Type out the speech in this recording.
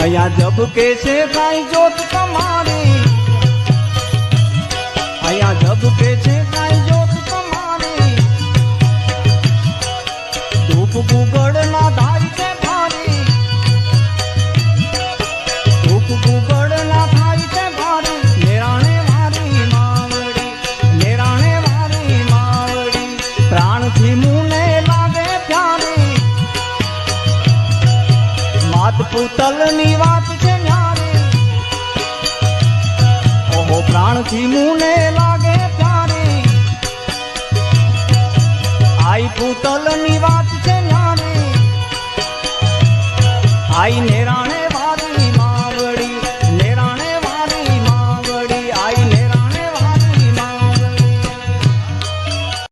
અહીંયા જબ કે છે ભાઈ જોત કમા માત પૂતલની વાત છે ન્યારી. ઓહો, પ્રાણથી મુને લાગે ત્યારે. આઈ પૂતલની વાત છે આઈ આઈને